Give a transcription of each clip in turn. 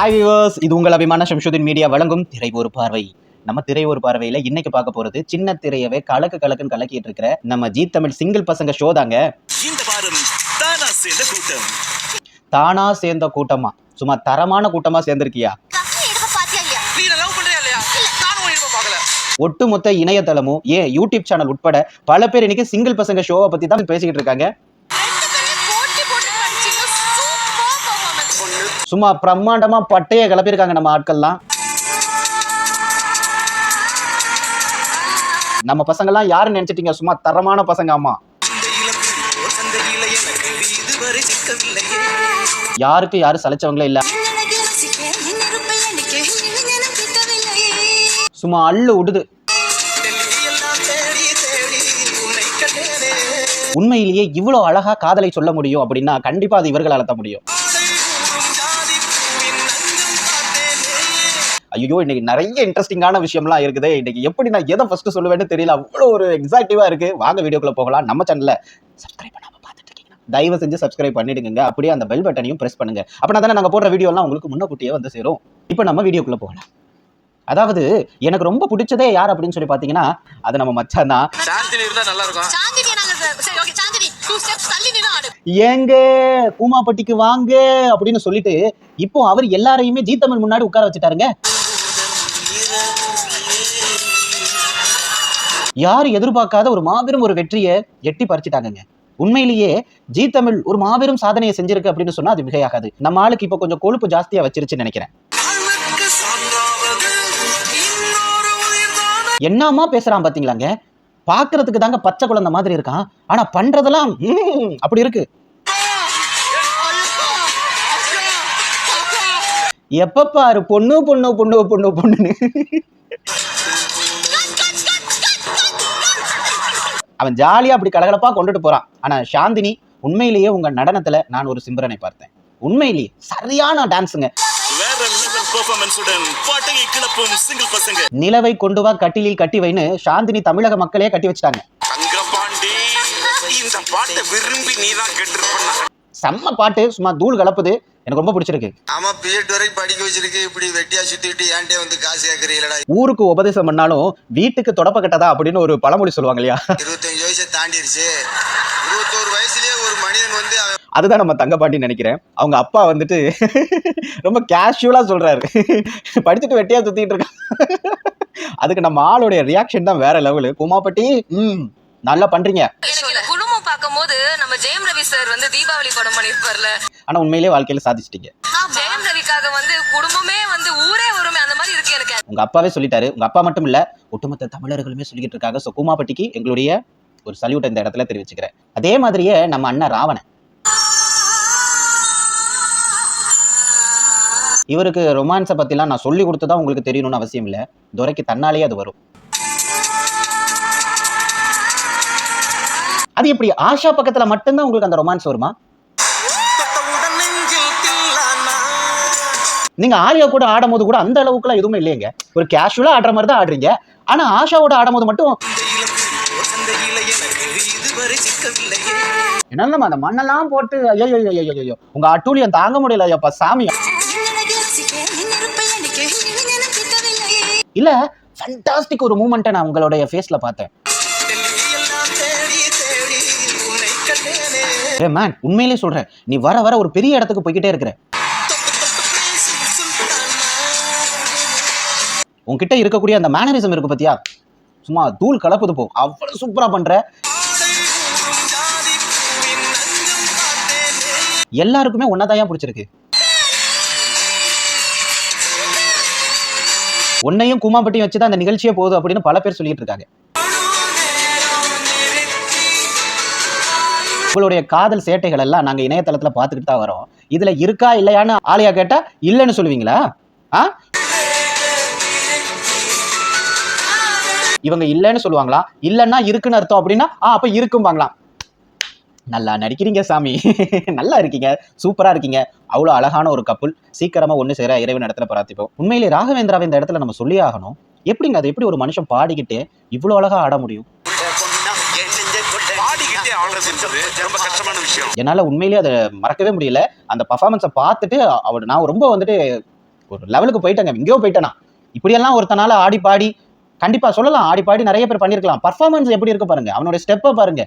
Hi viewers இது உங்கள் அபிமான சம்ஷுதீன் மீடியா. வழங்கும் திரை ஒரு பார்வை. நம்ம திரை ஒரு பார்வையில இன்னைக்கு பார்க்க போறது சின்ன திரையவே கலக்கு கலக்குன்னு கலக்கிட்டு இருக்கிற நம்ம Zee Tamil single Pasanga show தாங்க. தானா சேர்ந்த கூட்டம். சும்மா தரமான கூட்டமா சேர்ந்திருக்கியா? ஒட்டுமொத்த இணையதளமும் ஏன் யூடியூப் சேனல் உட்பட பல பேர் இன்னைக்கு சிங்கிள் பசங்க ஷோவை பத்தி தான் பேசிக்கிட்டு இருக்காங்க. சும்மா பிரம்மாண்டமா பட்டையை கிளப்பியிருக்காங்க நம்ம ஆட்கள்லாம். நம்ம பசங்கெல்லாம் யாருன்னு நினைச்சிட்டீங்க? சும்மா தரமான பசங்க அம்மா யாருக்கு யாரும் சலைச்சவங்களே இல்ல. சும்மா அள்ளு விடுது உண்மையிலேயே இவ்வளோ அழகா காதலை சொல்ல முடியும் அப்படின்னா கண்டிப்பா அது இவர்கள் தான் முடியும். ஐயோ இன்னைக்கு நிறைய இன்ட்ரெஸ்டிங்கான விஷயம்லாம் இருக்குது. இன்னைக்கு எப்படி நான் எதை ஃபர்ஸ்ட் சொல்லுவேன்னு தெரியல. அவ்வளோ ஒரு எக்ஸாக்டிவா இருக்கு. வாங்க வீடியோக்குள்ள போகலாம். நம்ம சேனல்ல சப்ஸ்கிரைப் பண்ணாம பார்த்துட்டு இருக்கீங்கன்னா தயவு செஞ்சு சப்ஸ்கிரைப் பண்ணிடுங்க. அப்படியே அந்த பெல் பட்டனையும் பிரஸ் பண்ணுங்க. அப்படின்னா தானே நாங்கள் போடுற வீடியோலாம் உங்களுக்கு முன்னக்கூட்டியே வந்து சேரும். இப்போ நம்ம வீடியோக்குள்ள போகலாம். அதாவது எனக்கு ரொம்ப பிடிச்சதே யார் அப்படின்னு சொல்லி பார்த்தீங்கன்னா அது நம்ம மச்சான் தான். ஏங்க கூமாப்பட்டிக்கு வாங்க அப்படின்னு சொல்லிட்டு இப்போ அவர் எல்லாரையுமே ஜீ தமிழ் முன்னாடி உட்கார வச்சுட்டாருங்க. யாரும் எதிர்பார்க்காத ஒரு மாபெரும் ஒரு வெற்றியை எட்டி பறிச்சிட்டாங்கங்க. உண்மையிலேயே ஜீ தமிழ் ஒரு மாபெரும் சாதனையை செஞ்சிருக்கு அப்படின்னு சொன்னா அது மிகையாகாது. நம்ம ஆளுக்கு இப்போ கொஞ்சம் கொழுப்பு ஜாஸ்தியா வச்சிருச்சுன்னு நினைக்கிறேன். என்னமா பேசுறான் பாத்தீங்களாங்க? பாக்குறதுக்கு தாங்க பச்சை குழந்தை மாதிரி இருக்கான். ஆனா பண்றதெல்லாம் அப்படி இருக்கு. எப்ப பாரு பொண்ணு பொண்ணு பொண்ணு பொண்ணு பொண்ணுன்னு. அவன் ஜாலியா அப்படி கலகலப்பா கொண்டுட்டு போறான். ஆனா சாந்தினி உண்மையிலேயே உங்க நடனத்துல நான் ஒரு சிம்பரனை பார்த்தேன். உண்மையிலேயே சரியான டான்ஸுங்க நிலவை கொண்டு வா கட்டிலில் கட்டி வைன்னு சாந்தினி தமிழக மக்களே கட்டி வச்சுட்டாங்க. செம்ம பாட்டு சும்மா தூள் கலப்புது. எனக்கு ரொம்ப பிடிச்சிருக்கு. ஆமா பிஎட் வரைக்கும் படிக்க வச்சிருக்கு. இப்படி வெட்டியா சுத்திட்டு ஏன்டே வந்து காசு கேட்கறீங்களடா ஊருக்கு உபதேசம் பண்ணாலும் வீட்டுக்கு தொடப்ப கட்டதா அப்படின்னு ஒரு பழமொழி சொல்லுவாங்க இல்லையா? இருபத்தஞ்சு வயசை தாண்டிருச்சு. இருபத்தோரு வயசுலயே ஒரு மனிதன் வந்து அதுதான் நம்ம தங்கப்பாட்டின்னு நினைக்கிறேன். அவங்க அப்பா வந்துட்டு ரொம்ப கேஷுவலா சொல்றாரு. படிச்சுட்டு வெட்டியா சுத்திட்டு இருக்கான். அதுக்கு நம்ம ஆளுடைய ரியாக்ஷன் தான் வேற லெவலு குமாப்பட்டி ம். நல்லா பண்றீங்க. குடும்பம் பார்க்கும்போது நம்ம ஜெயம் ரவி சார் வந்து தீபாவளி படம் பண்ணிருப்பார்ல ஆனா உண்மையிலேயே வாழ்க்கையில சாதிச்சிட்டீங்க. ஜெயம் ரவிக்காக வந்து குடும்பமே வந்து ஊரே வருமே அந்த மாதிரி இருக்கு எனக்கு. உங்க அப்பாவே சொல்லிட்டாரு. உங்க அப்பா மட்டும் இல்ல ஒட்டுமொத்த தமிழர்களுமே சொல்லிக்கிட்டு இருக்காங்க. கூமாப்பட்டிக்கு எங்களுடைய ஒரு சல்யூட் இந்த இடத்துல தெரிவிச்சுக்கிறேன். அதே மாதிரியே நம்ம அண்ணன் ராவணன். இவருக்கு ரொமான்ஸை பத்திலாம் நான் சொல்லி கொடுத்து தான் உங்களுக்கு தெரியணும்னு அவசியம் இல்லை. துரைக்கு தன்னாலேயே அது வரும். அது எப்படி? ஆஷா பக்கத்துல மட்டும்தான் உங்களுக்கு அந்த ரொமான்ஸ் வருமா? நீங்க ஆலியா கூட ஆடும்போது கூட அந்த அளவுக்குலாம் எதுவுமே இல்லையங்க. ஒரு கேஷுவலா ஆடுற மாதிரி தான் ஆடுறீங்க. ஆனா ஆஷாவோட ஆடும்போது மட்டும் சந்தையில என்னமா அந்த மண்ணெல்லாம் போட்டு ஐயோ ஐயோ ஐயோ உங்க அட்டூழியம் தாங்க முடியல ஐயாப்பா சாமி. இல்ல ஃபண்டாஸ்டிக் ஒரு மூமெண்ட்டை நான் உங்களுடைய ஃபேஸ்ல பார்த்தேன். ஏ மேன் உண்மையிலேயே சொல்றேன். நீ வர வர ஒரு பெரிய இடத்துக்கு போய்கிட்டே இருக்கிற. உன்கிட்ட இருக்கக்கூடிய அந்த மேனரிசம் இருக்கு பத்தியா? சும்மா தூள் கலப்புது போ. அவ்வளவு சூப்பரா பண்ற. எல்லாருக்குமே ஒன்னதான் பிடிச்சிருக்கு? உன்னையும் கூமாப்பட்டியும் வச்சு தான் அந்த நிகழ்ச்சியே போகுது அப்படின்னு பல பேர் சொல்லிட்டு இருக்காங்க. உங்களுடைய காதல் சேட்டைகள் எல்லாம் நாங்க இணையதளத்துல பார்த்துக்கிட்டு தான் வரோம். இதுல இருக்கா இல்லையான்னு ஆலையா கேட்டா இல்லைன்னு சொல்லுவீங்களா? ஆ? இவங்க இல்லைன்னு சொல்லுவாங்களா? இல்லைன்னா இருக்குன்னு அர்த்தம் அப்படின்னா ஆ அப்போ இருக்கும்பாங்களாம். நல்லா நடிக்கிறீங்க சாமி. நல்லா இருக்கீங்க. சூப்பராக இருக்கீங்க. அவ்வளோ அழகான ஒரு கப்புள் சீக்கிரமாக ஒன்று சேர இறைவன் இடத்துல பிரார்த்திப்போம். உண்மையிலே ராகவேந்திராவை இந்த இடத்துல நம்ம சொல்லி ஆகணும். எப்படிங்க அது? எப்படி ஒரு மனுஷன் பாடிக்கிட்டு இவ்வளோ அழகா ஆட முடியும்? ரொம்ப கஷ்டமான விஷயம். என்னால் உண்மையிலேயே அதை மறக்கவே முடியல. அந்த பர்ஃபார்மன்ஸை பார்த்துட்டு அவர் நான் ரொம்ப வந்துட்டு ஒரு லெவலுக்கு போயிட்டேங்க. எங்கேயோ போயிட்டேனா. இப்படியெல்லாம் ஒருத்தனால ஆடி பாடி கண்டிப்பா சொல்லலாம் ஆடி பாடி நிறைய பேர் பண்ணியிருக்கலாம். பர்ஃபார்மன்ஸ் எப்படி இருக்கு பாருங்க. அவனுடைய ஸ்டெப்பை பாருங்க.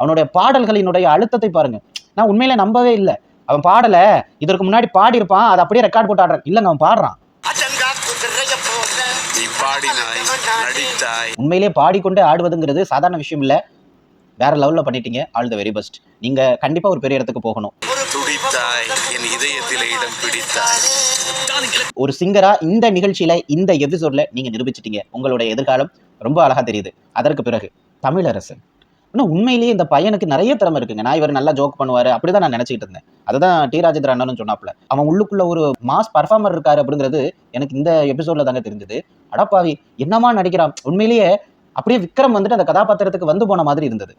அவனுடைய பாடல்களினுடைய அழுத்தத்தை பாருங்க. நான் உண்மையில நம்பவே இல்லை. அவன் பாடல இதற்கு முன்னாடி பாடியிருப்பான் அதை அப்படியே ரெக்கார்ட் போட்டு ஆடுறான். இல்லைங்க அவன் பாடுறான். பாடினாய் நடித்தாய் உண்மையிலே பாடிக்கொண்டே ஆடுவதுங்கிறது சாதாரண விஷயம் இல்லை வேற லெவலில் பண்ணிட்டீங்க. ஆல் த வெரி பெஸ்ட் நீங்க கண்டிப்பா ஒரு பெரிய இடத்துக்கு போகணும். துடித்தாய் என் இதயத்திலே இடம் பிடித்தாய். ஒரு சிங்கரா இந்த நிகழ்ச்சியில இந்த எபிசோட்ல நீங்க நிரூபிச்சிட்டீங்க. உங்களுடைய எதிர்காலம் ரொம்ப அழகா தெரியுது. அதற்கு பிறகு தமிழரசன். ஆனால் உண்மையிலேயே இந்த பையனுக்கு நிறைய திறமை இருக்குங்க. நான் இவர் நல்லா ஜோக் பண்ணுவாரு அப்படிதான் நான் நினைச்சிட்டு இருந்தேன். அதுதான் டி ராஜேந்திர அண்ணனும் சொன்னாப்ல அவன் உள்ளுக்குள்ள ஒரு மாஸ் பர்ஃபார்மர் இருக்காரு அப்படிங்கிறது எனக்கு இந்த எபிசோட்ல தாங்க தெரிஞ்சது. அடப்பாவி என்னமா நடிக்கிறான்? உண்மையிலேயே அப்படியே விக்ரம் வந்துட்டு அந்த கதாபாத்திரத்துக்கு வந்து போன மாதிரி இருந்தது.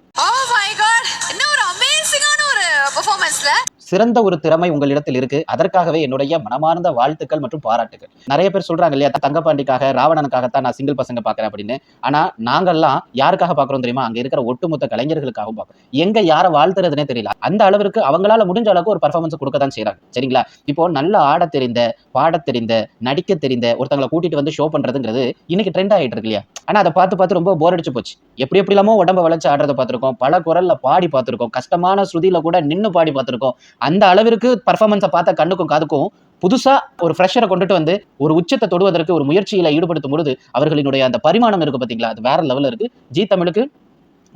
சிறந்த ஒரு திறமை உங்களிடத்தில் இருக்கு. அதற்காகவே என்னுடைய மனமார்ந்த வாழ்த்துக்கள் மற்றும் பாராட்டுகள். நிறைய பேர் சொல்றாங்க இல்லையா தங்கப்பாண்டிக்காக ராவணனுக்காகத்தான் நான் சிங்கிள் பசங்க பாக்குறேன் அப்படின்னு. ஆனா நாங்கெல்லாம் யாருக்காக பாக்குறோம் தெரியுமா? அங்க இருக்கிற ஒட்டுமொத்த கலைஞர்களுக்காகவும் பார்க்கறோம். எங்க யாரை வாழ்த்துறதுனே தெரியல. அந்த அளவிற்கு அவங்களால முடிஞ்ச அளவுக்கு ஒரு பர்ஃபார்மன்ஸ் கொடுக்க தான் செய்யறாங்க சரிங்களா? இப்போ நல்ல ஆடத் தெரிந்த பாட தெரிந்த நடிக்க தெரிந்த ஒருத்தங்களை கூட்டிட்டு வந்து ஷோ பண்றதுங்கிறது இன்னைக்கு ட்ரெண்ட் ஆயிட்டு இருக்கு இல்லையா? ஆனா அதை பார்த்து பார்த்து ரொம்ப போர் அடிச்சு போச்சு. எப்படி எப்படிலாமோ உடம்ப வளைச்சு ஆடுறத பார்த்திருக்கோம். பல குரல்ல பாடி பார்த்திருக்கோம். கஷ்டமான ஸ்ருதியில கூட நின்னு பாடி பார்த்திருக்கோம். அந்த அளவிற்கு பர்ஃபார்மன்ஸை பார்த்த கண்ணுக்கும் காதுக்கும் புதுசா ஒரு ஃப்ரெஷரை கொண்டுட்டு வந்து ஒரு உச்சத்தை தொடுவதற்கு ஒரு முயற்சியில ஈடுபடுத்தும் பொழுது அவர்களினுடைய அந்த பரிமாணம் இருக்கு பாத்தீங்களா அது வேற லெவல்ல இருக்கு. ஜி தமிழுக்கு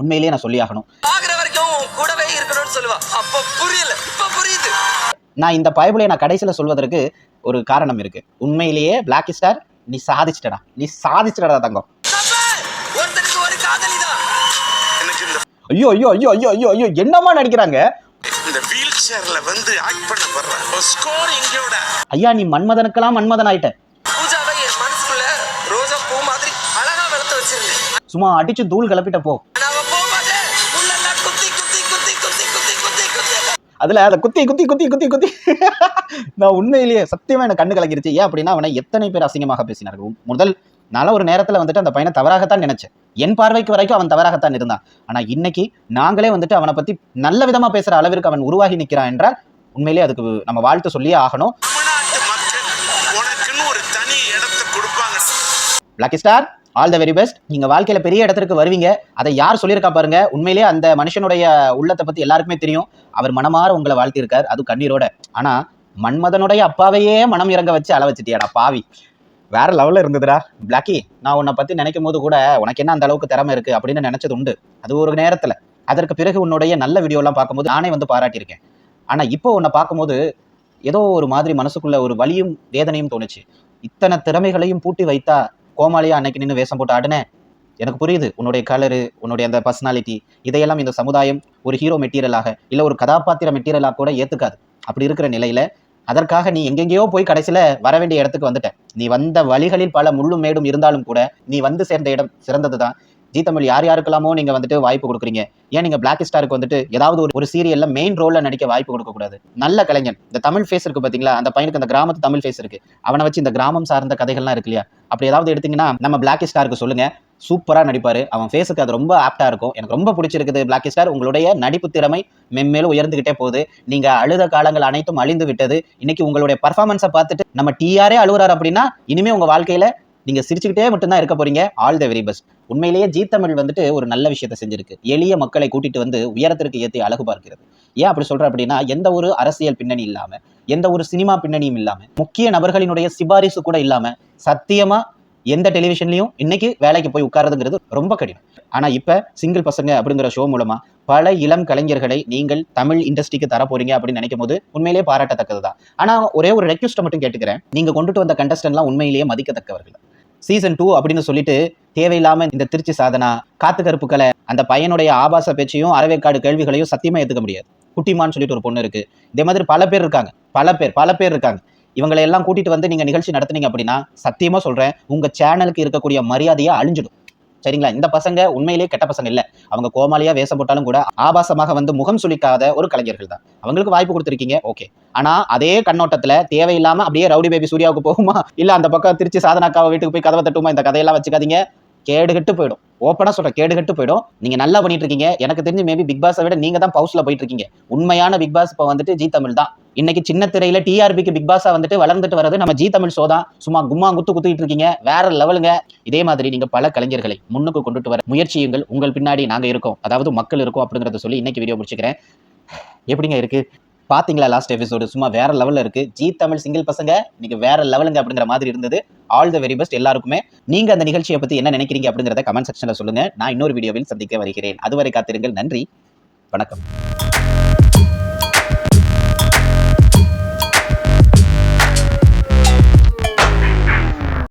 உண்மையிலேயே நான் சொல்லி ஆகணும். ஆகிற வரைக்கும் கூடவே இருக்கணும்னு சொல்லுவா. அப்ப புரியல. இப்ப புரியுது. நான் இந்த பயபுலையை நான் கடைசியில் சொல்வதற்கு ஒரு காரணம் இருக்கு. உண்மையிலேயே பிளாக் ஸ்டார் நீ சாதிச்சிட்டடா. நீ சாதிச்சிட்டடா தங்கம். ஐயோ ஐயோ ஐயோ ஐயோ ஐயோ ஐயோ என்னமா நடிக்கிறாங்க? சேர்ல வந்து ஆக்ட் பண்ண வர்ற ஸ்கோர் எங்கேயோட ஐயா நீ மன்மதனுக்கெல்லாம் மன்மதன் ஆயிட்ட பூஜாவை என் மனசுக்குள்ள ரோஜா பூ மாதிரி அழகா வளர்த்து வச்சிருந்தேன். சும்மா அடிச்சு தூள் கிளப்பிட்ட போ. அதுல அதை குத்தி குத்தி குத்தி குத்தி குத்தி. நான் உண்மையிலேயே சத்தியமா எனக்கு கண்ணு கலங்கிருச்சு ஏன் அப்படின்னா அவனை எத்தனை பேர் அசிங்கமாக பேசினார்கள்? முதல் நல்ல ஒரு நேரத்துல வந்துட்டு அந்த பையனை தவறாகத்தான் நினைச்சேன். என் பார்வைக்கு வரைக்கும் அவன் தவறாகத்தான் இருந்தான். ஆனா இன்னைக்கு நாங்களே வந்துட்டு அவனை பத்தி நல்ல விதமா பேசுற அளவிற்கு அவன் உருவாகி நிற்கிறான் என்றால் உண்மையிலேயே அதுக்கு நம்ம வாழ்த்து சொல்லியே ஆகணும். Lucky star all the very best நீங்க வாழ்க்கையில பெரிய இடத்திற்கு வருவீங்க. அதை யார் சொல்லியிருக்கா பாருங்க. உண்மையிலேயே அந்த மனுஷனுடைய உள்ளத்தை பத்தி எல்லாருக்குமே தெரியும். அவர் மனமாற உங்களை வாழ்த்தியிருக்கார். அது கண்ணீரோட. ஆனா மன்மதனுடைய அப்பாவையே மனம் இறங்க வச்சு அள வச்சுட்டியாடா பாவி. வேற லெவல்ல இருந்ததுடா. பிளாக்கி நான் உன்னை பத்தி நினைக்கும் போது கூட உனக்கு என்ன அந்த அளவுக்கு திறமை இருக்கு அப்படின்னு நினைச்சது உண்டு. அது ஒரு நேரத்துல. அதற்கு பிறகு உன்னுடைய நல்ல வீடியோலாம் பார்க்கும்போது நானே வந்து பாராட்டியிருக்கேன். ஆனா இப்போ உன்னை பார்க்கும்போது ஏதோ ஒரு மாதிரி மனசுக்குள்ள ஒரு வலியும் வேதனையும் தோணுச்சு. இத்தனை திறமைகளையும் பூட்டி வைத்தா கோமாளியா அன்னைக்கு நின்று வேஷம் போட்டு ஆடுனேன் எனக்கு புரியுது. உன்னுடைய கலரு உன்னுடைய அந்த பர்சனாலிட்டி இதையெல்லாம் இந்த சமுதாயம் ஒரு ஹீரோ மெட்டீரியலாக இல்லை ஒரு கதாபாத்திர மெட்டீரியலாக கூட ஏற்றுக்காது அப்படி இருக்கிற நிலையில அதற்காக நீ எங்கெங்கேயோ போய் கடைசியில வர வேண்டிய இடத்துக்கு வந்துட்ட நீ வந்த வழிகளில் பல முள்ளும் மேடும் இருந்தாலும் கூட நீ வந்து சேர்ந்த இடம் சிறந்தது தான் ஜீ தமிழ் யார் யாருக்கெல்லாமோ நீங்க வந்துட்டு வாய்ப்பு கொடுக்குறீங்க. ஏன் நீங்க பிளாக் ஸ்டாருக்கு வந்துட்டு ஏதாவது ஒரு ஒரு சீரியல்ல மெயின் ரோல்ல நடிக்க வாய்ப்பு கொடுக்க கூடாது நல்ல கலைஞன். இந்த தமிழ் ஃபேஸ் இருக்கு பாத்தீங்களா? அந்த பையனுக்கு அந்த கிராமத்து தமிழ் ஃபேஸ் இருக்கு. அவனை வச்சு இந்த கிராமம் சார்ந்த கதைகள்லாம் இருக்கு இல்லையா? அப்படி ஏதாவது எடுத்தீங்கன்னா நம்ம பிளாக் ஸ்டாருக்கு சொல்லுங்க. சூப்பராக நடிப்பார். அவன் ஃபேஸுக்கு அது ரொம்ப ஆப்டாக இருக்கும். எனக்கு ரொம்ப பிடிச்சிருக்குது பிளாக் ஸ்டார் உங்களுடைய நடிப்பு திறமை மென்மேலும் உயர்ந்துகிட்டே போகுது. நீங்கள் அழுத காலங்கள் அனைத்தும் அழிந்து விட்டது. இன்னைக்கு உங்களுடைய பர்ஃபார்மன்ஸை பார்த்துட்டு நம்ம டிஆரே அழுகுறாரு அப்படின்னா இனிமேல் உங்கள் வாழ்க்கையில் நீங்கள் சிரிச்சுக்கிட்டே மட்டும்தான் இருக்க போறீங்க. ஆல் த வெரி பெஸ்ட் உண்மையிலேயே ஜீ தமிழ் வந்துட்டு ஒரு நல்ல விஷயத்தை செஞ்சிருக்கு. எளிய மக்களை கூட்டிட்டு வந்து உயரத்திற்கு ஏற்றி அழகு பார்க்கிறது. ஏன் அப்படி சொல்கிறேன் அப்படின்னா எந்த ஒரு அரசியல் பின்னணி இல்லாமல் எந்த ஒரு சினிமா பின்னணியும் இல்லாமல் முக்கிய நபர்களினுடைய சிபாரிசு கூட இல்லாமல் சத்தியமாக எந்த டெலிவிஷன்லையும் இன்னைக்கு வேலைக்கு போய் உட்காரதுங்கிறது ரொம்ப கடினம். ஆனா இப்ப சிங்கிள் பசங்க அப்படிங்கிற ஷோ மூலமா பல இளம் கலைஞர்களை நீங்கள் தமிழ் இண்டஸ்ட்ரிக்கு தர போறீங்க அப்படின்னு நினைக்கும் போது உண்மையிலேயே பாராட்டத்தக்கதுதான். ஆனா ஒரே ஒரு ரெக்வஸ்ட்டை மட்டும் கேட்டுக்கிறேன். நீங்க கொண்டுட்டு வந்த கண்டஸ்டன்ட்லாம் உண்மையிலேயே மதிக்கத்தக்கவர்கள். சீசன் டூ அப்படின்னு சொல்லிட்டு தேவையில்லாம இந்த திருச்சி சாதனா காத்து கருப்புக்களை அந்த பையனுடைய ஆபாச பேச்சையும் அறவேக்காடு கேள்விகளையும் சத்தியமா ஏத்துக்க முடியாது. குட்டிமான்னு சொல்லிட்டு ஒரு பொண்ணு இருக்கு. இதே மாதிரி பல பேர் இருக்காங்க. பல பேர் பல பேர் இருக்காங்க. இவங்களை எல்லாம் கூட்டிட்டு வந்து நீங்க நிகழ்ச்சி நடத்துனீங்க அப்படின்னா சத்தியமா சொல்றேன் உங்க சேனலுக்கு இருக்கக்கூடிய மரியாதையை அழிஞ்சிடும். சரிங்களா? இந்த பசங்க உண்மையிலேயே கெட்ட பசங்க இல்லை. அவங்க கோமாளியா வேஷம் போட்டாலும் கூட ஆபாசமாக வந்து முகம் சுளிக்காத ஒரு கலைஞர்கள் தான். அவங்களுக்கு வாய்ப்பு கொடுத்துருக்கீங்க ஓகே ஆனா அதே கண்ணோட்டத்துல தேவையில்லாம அப்படியே ரவுடி பேபி சூர்யாவுக்கு போகுமா? இல்ல அந்த பக்கம் திருச்சி சாதனாக்காவை வீட்டுக்கு போய் கதவை தட்டுமா? இந்த கதையெல்லாம் வச்சுக்காதீங்க. கேடுகட்டு போயிடும். ஓப்பனா சொல்கிறேன் கேடுகட்டு போயிடும். நீங்க நல்லா பண்ணிட்டு இருக்கீங்க. எனக்கு தெரிஞ்சு மேபி பிக் பாஸை விட நீங்க தான் பவுஸ்ல போயிட்டு இருக்கீங்க. உண்மையான பிக் பாஸ் இப்போ வந்துட்டு ஜி தமிழ் தான். இன்னைக்கு சின்ன திரையில டிஆர்பிக்கு பிக் பாஸா வந்துட்டு வளர்ந்துட்டு வர்றது நம்ம ஜி தமிழ் ஷோ தான். சும்மா கும்மா குத்து குத்திட்டு இருக்கீங்க. வேற லெவலுங்க இதே மாதிரி நீங்க பல கலைஞர்களை முன்னுக்கு கொண்டுட்டு வர முயற்சியுங்கள். உங்கள் பின்னாடி நாங்க இருக்கோம். அதாவது மக்கள் இருக்கோம் அப்படிங்கறத சொல்லி இன்னைக்கு வீடியோ முடிச்சுக்கிறேன். எப்படிங்க இருக்கு? பாத்தீங்களா லாஸ்ட் எபிசோடு சும்மா வேற லெவல்ல இருக்கு. ஜி தமிழ் சிங்கிள் பசங்க இன்னைக்கு வேற லெவலுங்க அப்படிங்கிற மாதிரி இருந்தது. ஆல் த வெரி பெஸ்ட் எல்லாருக்குமே. நீங்க அந்த நிகழ்ச்சியை பத்தி என்ன நினைக்கிறீங்க அப்படிங்கறத கமெண்ட் செக்ஷன்ல சொல்லுங்க. நான் இன்னொரு வீடியோவில் சந்திக்க வருகிறேன். அதுவரை காத்திருங்கள். நன்றி. வணக்கம்.